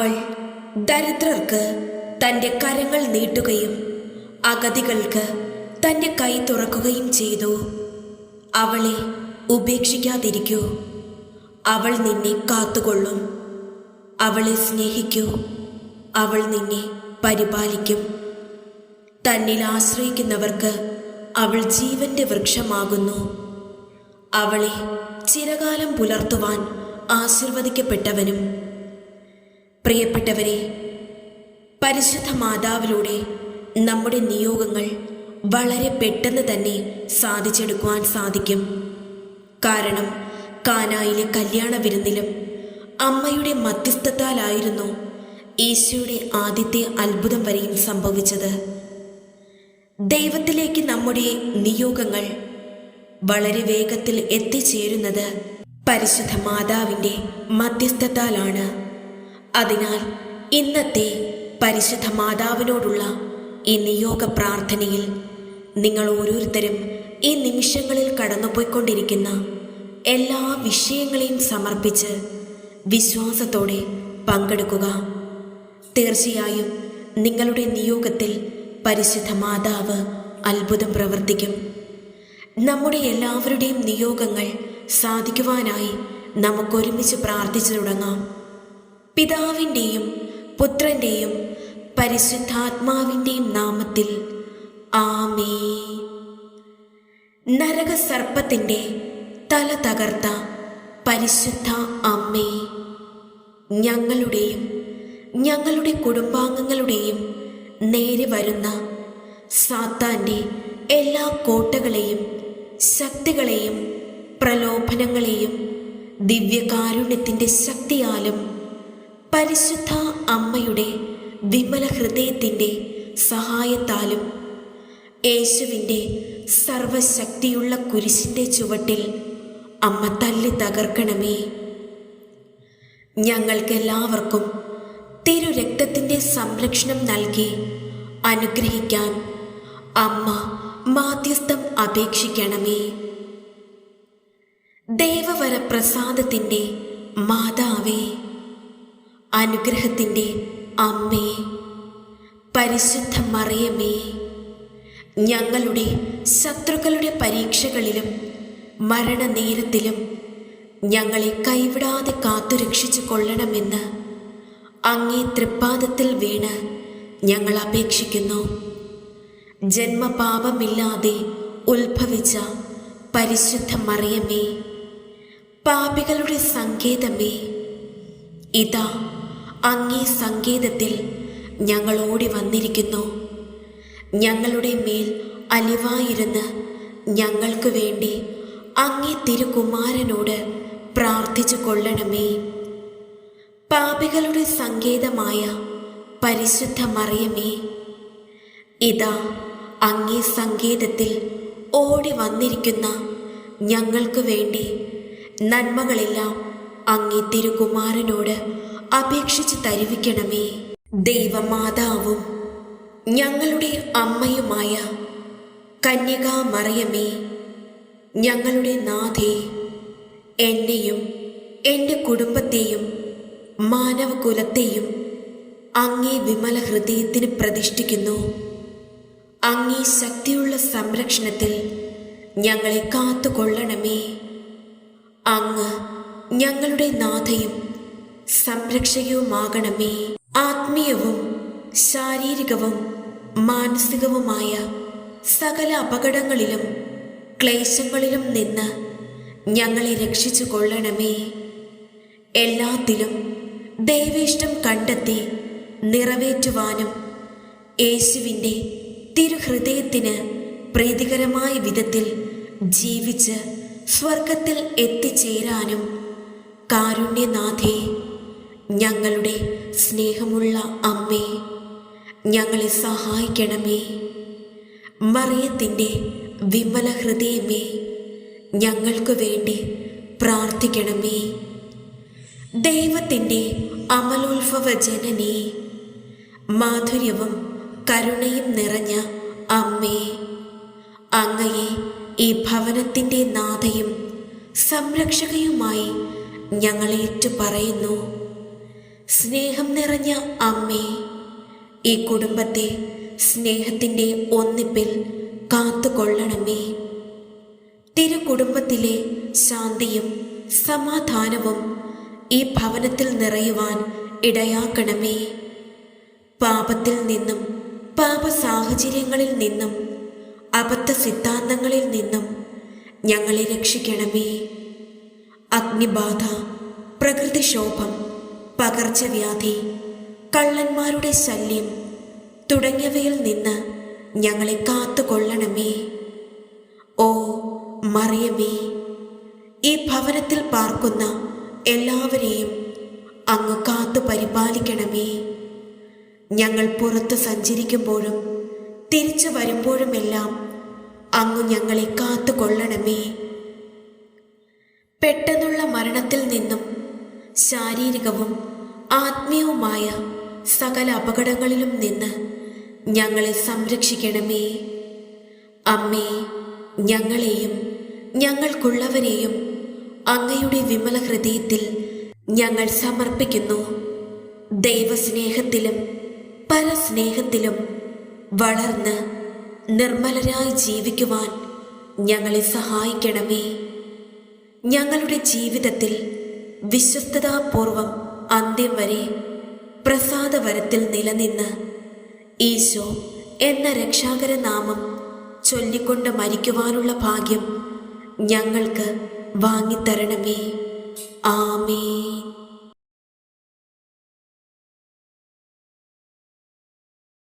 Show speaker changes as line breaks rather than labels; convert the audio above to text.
അവൾ ദരിദ്രർക്ക് തന്റെ കരങ്ങൾ നീട്ടുകയും അഗതികൾക്ക് തന്റെ കൈ തുറക്കുകയും ചെയ്തു. അവളെ ഉപേക്ഷിക്കാതിരിക്കൂ. അവൾ നിന്നെ കാത്തുകൊള്ളും. അവളെ സ്നേഹിക്കൂ. അവൾ നിന്നെ പരിപാലിക്കും. തന്നിൽ ആശ്രയിക്കുന്നവർക്ക് അവൾ ജീവന്റെ വൃക്ഷമാകുന്നു. അവളെ ചിരകാലം പുലർത്തുവാൻ ആശീർവദിക്കപ്പെട്ടവനും പ്രിയപ്പെട്ടവരെ പരിശുദ്ധ മാതാവിലൂടെ നമ്മുടെ നിയോഗങ്ങൾ വളരെ പെട്ടെന്ന് തന്നെ സാധിച്ചെടുക്കുവാൻ സാധിക്കും. കാരണം കാനായിലെ കല്യാണ വിരുന്നിലും അമ്മയുടെ മധ്യസ്ഥത്താലായിരുന്നു ഈശോയുടെ ആദ്യത്തെ അത്ഭുതം വരെയും സംഭവിച്ചത്. ദൈവത്തിലേക്ക് നമ്മുടെ നിയോഗങ്ങൾ വളരെ വേഗത്തിൽ എത്തിച്ചേരുന്നത് പരിശുദ്ധ മാതാവിന്റെ മധ്യസ്ഥത്താലാണ്. അതിനാൽ ഇന്നത്തെ പരിശുദ്ധ മാതാവിനോടുള്ള ഈ നിയോഗ പ്രാർത്ഥനയിൽ നിങ്ങൾ ഓരോരുത്തരും ഈ നിമിഷങ്ങളിൽ കടന്നുപോയിക്കൊണ്ടിരിക്കുന്ന എല്ലാ വിഷയങ്ങളെയും സമർപ്പിച്ച് വിശ്വാസത്തോടെ പങ്കെടുക്കുക. തീർച്ചയായും നിങ്ങളുടെ നിയോഗത്തിൽ പരിശുദ്ധ മാതാവ് അത്ഭുതം പ്രവർത്തിക്കും. നമ്മുടെ എല്ലാവരുടെയും നിയോഗങ്ങൾ സാധിക്കുവാനായി നമുക്കൊരുമിച്ച് പ്രാർത്ഥിച്ചു തുടങ്ങാം. പിതാവിന്റെയും പുത്രന്റെയും പരിശുദ്ധാത്മാവിന്റെയും നാമത്തിൽ ആമേ നരകസർപ്പത്തിന്റെ തല തകർത്ത പരിശുദ്ധ അമ്മേ ഞങ്ങളുടെയും ഞങ്ങളുടെ കുടുംബാംഗങ്ങളുടെയും നേരെ വരുന്ന സാത്താന്റെ എല്ലാ കോട്ടകളെയും ശക്തികളെയും പ്രലോഭനങ്ങളെയും ദിവ്യകാരുണ്യത്തിന്റെ ശക്തിയാലും പരിശുദ്ധ അമ്മയുടെ വിമല ഹൃദയത്തിന്റെ സഹായത്താലും യേശുവിന്റെ സർവശക്തിയുള്ള കുരിശിന്റെ ചുവട്ടിൽ അമ്മ തല്ലി തകർക്കണമേ. ഞങ്ങൾക്കെല്ലാവർക്കും തിരുരക്തത്തിന്റെ സംരക്ഷണം നൽകി അനുഗ്രഹിക്കാൻ അമ്മ മാധ്യസ്ഥം അപേക്ഷിക്കണമേ. ദൈവവരപ്രസാദത്തിന്റെ മാതാവേ. അനുഗ്രഹത്തിന്റെ അമ്മേ പരിശുദ്ധ മറിയമേ ഞങ്ങളുടെ ശത്രുക്കളുടെ പരീക്ഷകളിലും മരണനേരത്തിലും ഞങ്ങളെ കൈവിടാതെ കാത്തുരക്ഷിച്ചു കൊള്ളണമെന്ന് അങ്ങേ തൃപ്പാദത്തിൽ വീണ് ഞങ്ങൾ അപേക്ഷിക്കുന്നു. ജന്മപാപമില്ലാതെ ഉത്ഭവിച്ച പരിശുദ്ധ മറിയമേ പാപികളുടെ സങ്കേതമേ ഇതാ അങ്ങേ സങ്കേതത്തിൽ ഞങ്ങൾ ഓടി വന്നിരിക്കുന്നു. ഞങ്ങളുടെ മേൽ അലിവായിരുന്ന് ഞങ്ങൾക്ക് വേണ്ടി അങ്ങേ തിരുകുമാരനോട് പ്രാർത്ഥിച്ചു കൊള്ളണമേ. പാപികളുടെ സങ്കേതമായ പരിശുദ്ധ മറിയമേ ഇതാ അങ്ങേ സങ്കേതത്തിൽ ഓടി വന്നിരിക്കുന്ന ഞങ്ങൾക്ക് വേണ്ടി നന്മകളെല്ലാം അങ്ങേ തിരുകുമാരനോട് അപേക്ഷിച്ച് തരിവിക്കണമേ. ദൈവമാതാവും ഞങ്ങളുടെ അമ്മയുമായ കന്യകാ മറിയമേ ഞങ്ങളുടെ നാഥേ എന്നെയും എന്റെ കുടുംബത്തെയും മാനവകുലത്തെയും അങ്ങേ വിമല ഹൃദയത്തിന് പ്രതിഷ്ഠിക്കുന്നു. അങ്ങേ ശക്തിയുള്ള സംരക്ഷണത്തിൽ ഞങ്ങളെ കാത്തുകൊള്ളണമേ. അങ്ങ് ഞങ്ങളുടെ നാഥയും സംരക്ഷകവുമാകണമേ ആത്മീയവും ശാരീരികവും മാനസികവുമായ സകല അപകടങ്ങളിലും ക്ലേശങ്ങളിലും നിന്ന് ഞങ്ങളെ രക്ഷിച്ചു കൊള്ളണമേ. എല്ലാത്തിലും ദൈവേഷ്ടം കണ്ടെത്തി നിറവേറ്റുവാനും യേശുവിന്റെ തിരുഹൃദയത്തിന് പ്രീതികരമായ വിധത്തിൽ ജീവിച്ച് സ്വർഗത്തിൽ എത്തിച്ചേരാനും കാരുണ്യനാഥേ ഞങ്ങളുടെ സ്നേഹമുള്ള അമ്മേ ഞങ്ങളെ സഹായിക്കണമേ. മറിയത്തിന്റെ വിമല ഹൃദയമേ ഞങ്ങൾക്ക് വേണ്ടി പ്രാർത്ഥിക്കണമേ. ദൈവത്തിന്റെ അമലോത്ഭവ ജനനേ മാധുര്യവും കരുണയും നിറഞ്ഞ അമ്മേ അങ്ങയെ ഈ ഭവനത്തിന്റെ നാഥയും സംരക്ഷകയുമായി ഞങ്ങളേറ്റു പറയുന്നു സ്നേഹം നിറഞ്ഞ അമ്മേ ഈ കുടുംബത്തെ സ്നേഹത്തിന്റെ ഒന്നിപ്പിൽ കാത്തുകൊള്ളണമേ. തിരുകുടുംബത്തിലെ ശാന്തിയും സമാധാനവും ഈ ഭവനത്തിൽ നിറയുവാൻ ഇടയാക്കണമേ. പാപത്തിൽ നിന്നും പാപ സാഹചര്യങ്ങളിൽ നിന്നും അബദ്ധ സിദ്ധാന്തങ്ങളിൽ നിന്നും ഞങ്ങളെ രക്ഷിക്കണമേ. അഗ്നിബാധ പ്രകൃതിക്ഷോഭം പകർച്ചവ്യാധി കള്ളന്മാരുടെ ശല്യം തുടങ്ങിയവയിൽ നിന്ന് ഞങ്ങളെ കാത്തുകൊള്ളണമേ. ഓ മറിയമേ ഈ ഭവനത്തിൽ പാർക്കുന്ന എല്ലാവരെയും അങ്ങ് കാത്തു പരിപാലിക്കണമേ. ഞങ്ങൾ പുറത്തു സഞ്ചരിക്കുമ്പോഴും തിരിച്ചു വരുമ്പോഴുമെല്ലാം അങ്ങ് ഞങ്ങളെ കാത്തുകൊള്ളണമേ. പെട്ടെന്നുള്ള മരണത്തിൽ നിന്നും ശാരീരികവും ആത്മീയവുമായ സകല അപകടങ്ങളിലും നിന്ന് ഞങ്ങളെ സംരക്ഷിക്കണമേ. അമ്മേ ഞങ്ങളെയും ഞങ്ങൾക്കുള്ളവരെയും അങ്ങയുടെ വിമല ഹൃദയത്തിൽ ഞങ്ങൾ സമർപ്പിക്കുന്നു. ദൈവസ്നേഹത്തിലും പരസ്നേഹത്തിലും വളർന്ന് നിർമ്മലരായി ജീവിക്കുവാൻ ഞങ്ങളെ സഹായിക്കണമേ. ഞങ്ങളുടെ ജീവിതത്തിൽ വിശ്വസ്തതാപൂർവം അന്ത്യം വരെ പ്രസാദവരത്തിൽ നിലനിന്ന് ഈശോ എന്ന രക്ഷാകര നാമം ചൊല്ലിക്കൊണ്ട് മരിക്കുവാനുള്ള ഭാഗ്യം ഞങ്ങൾക്ക് വാങ്ങിത്തരണമേ. ആമേൻ.